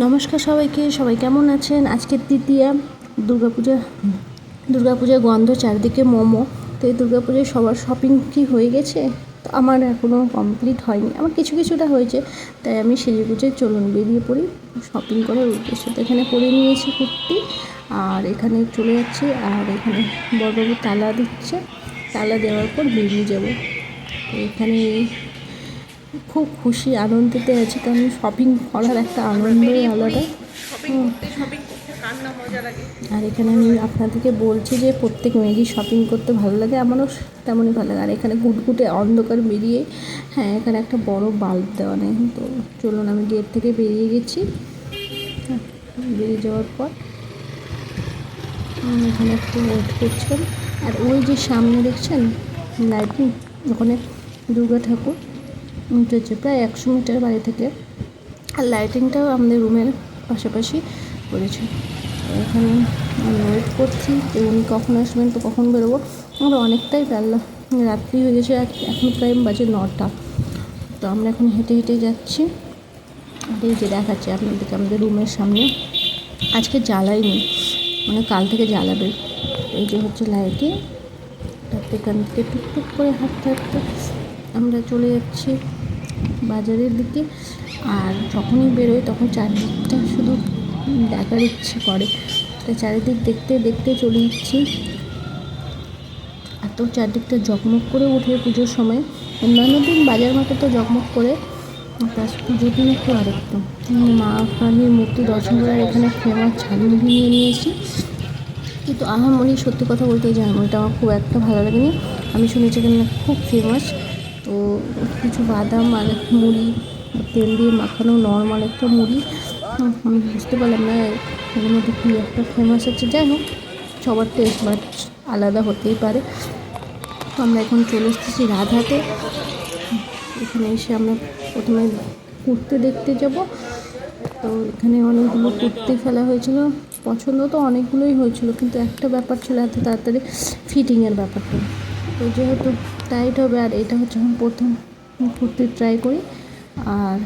নমস্কার সবাইকে, সবাই কেমন আছেন? আজকের তৃতীয়া দুর্গাপূজা, দুর্গাপূজার গন্ধ চারদিকে মোমো। তো এই দুর্গাপূজায় সবার শপিং কি হয়ে গেছে? তো আমার এখনও কমপ্লিট হয়নি। আমার কিছু কিছুটা হয়েছে, তাই আমি সেজে গুজে চলুন বেরিয়ে পড়ি। শপিং করার উদ্দেশ্যে তো এখানে পরে নিয়েছি কুর্তি, আর এখানে চলে যাচ্ছি, আর এখানে বড়বাবু তালা দিচ্ছে। তালা দেওয়ার পর বেরিয়ে যাব। এখানে খুব খুশি আনন্দিতে আছি। কারণ শপিং করার একটা আনন্দই আলাদা। আর এখানে আমি আপনাদেরকে বলছি যে প্রত্যেক মেয়েরই শপিং করতে ভালো লাগে আমারও তেমনই ভালো লাগে। আর এখানে গুটগুটে অন্ধকার বেরিয়ে হ্যাঁ এখানে একটা বড় বাল্ব দেওয়া নেই। তো চলুন আমি গেট থেকে বেরিয়ে গেছি। হ্যাঁ, বেরিয়ে যাওয়ার পর এখানে একটু ওয়েট করছেন আর ওই যে সামনে দেখছেন লাইটিং ওখানে দুর্গা ঠাকুর। উঠেছে প্রায় একশো মিটার বাড়ি থেকে। আর লাইটিংটাও আমাদের রুমের পাশাপাশি করেছে। এখানে আমি ওয়েট করছি যে উনি কখন আসবেন, তো কখন বেরোবো? আমরা অনেকটাই বেলা, রাত্রি হয়ে গেছে এখন প্রায় বাজে নটা। তো আমরা এখন হেঁটে হেঁটে যাচ্ছি। আর এই যে দেখাচ্ছি আপনাদেরকে আমাদের রুমের সামনে। আজকে জ্বালাইনি মানে কাল থেকে জ্বালাবে। এই যে হচ্ছে লাইটিং এখান থেকে টুকটুক করে হাঁটতে হাঁটতে আমরা চলে যাচ্ছি। বাজারের দিকে। আর যখনই বেরোই তখন চারদিকটা শুধু দেখার ইচ্ছে করে। তাই চারিদিক দেখতে দেখতে চলে যাচ্ছি। এত চারদিকটা জকমক করে ওঠে পুজোর সময়। অন্যান্য দিন বাজার মাঠে তো জকমক করে প্লাস পুজোর দিন একটু আরেকটু। মা কালীর মূর্তি দর্শন করার এখানে ফেমাস ঝালমুড়ি নিয়ে নিয়েছি। কিন্তু আমার মনে সত্যি কথা বলতে এই ঝালমুড়িটা আমার খুব একটা ভালো লাগেনি। আমি শুনেছি এখানে খুব ফেমাস তো কিছু বাদাম আর মুড়ি, তেল দিয়ে মাখানো নর্মাল একটা মুড়ি। আমি বুঝতে পারলাম না, এর মধ্যে কী একটা ফেমাস আছে, যাই হোক, সবার টেস্ট বাট আলাদা হতেই পারে। তো আমরা এখন চলে এসেছি রাধাতে। এখানে এসে আমরা প্রথমে কুর্তি দেখতে যাব। তো এখানে অনেকগুলো কুর্তি ফেলা হয়েছিল। পছন্দ তো অনেকগুলোই হয়েছিল, কিন্তু একটা ব্যাপার ছিল এত তাড়াতাড়ি ফিটিংয়ের ব্যাপারটা। তো যেহেতু টাইট হবে, আর এটা হচ্ছে এখন প্রথম কুর্তি ট্রাই করি, আর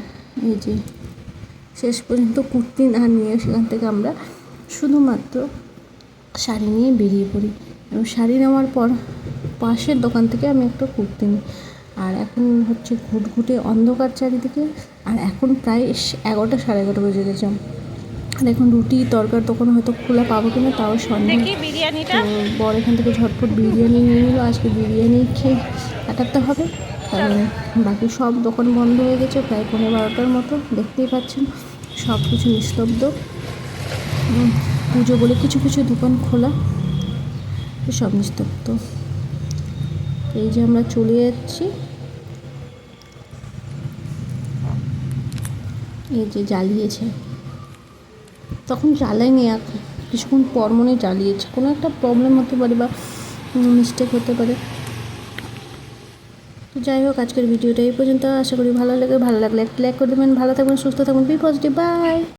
এই যে শেষ পর্যন্ত কুর্তি না নিয়ে সেখান থেকে আমরা শুধুমাত্র শাড়ি নিয়ে বেরিয়ে পড়ি। এবং শাড়ি নেওয়ার পর পাশের দোকান থেকে আমি একটা কুর্তি নিই। আর এখন হচ্ছে ঘুটঘুটে অন্ধকার চারিদিকে, আর এখন প্রায় এগারোটা সাড়ে এগারোটা বেজে গেছে। এখন রুটি তরকার দোকান হয়তো খোলা পাবো কিনা তাও সন্দেহ। বর এখান থেকে ঝটপট বিরিয়ানি নিয়ে নিল আজকে বিরিয়ানি খেয়ে কাটাতে হবে। কারণ বাকি সব দোকান বন্ধ হয়ে গেছে প্রায় পনেরো বারোটার মতো দেখতেই পাচ্ছেন। সব কিছু নিস্তব্ধ। পুজো বলে কিছু কিছু দোকান খোলা সব নিস্তব্ধ। এই যে আমরা চলে যাচ্ছি। এই যে জ্বালিয়েছে। তখন জ্বালায়নি এক কিছুক্ষণ পর মনে চালিয়েছে কোনো একটা প্রবলেম হতে পারে বা মিস্টেক হতে পারে। তো যাই হোক, আজকের ভিডিওটা এই পর্যন্ত। আশা করি ভালো লাগে ভালো লাগলে একটা লাইক করে দেবেন। ভালো থাকবেন, সুস্থ থাকবেন। B positive by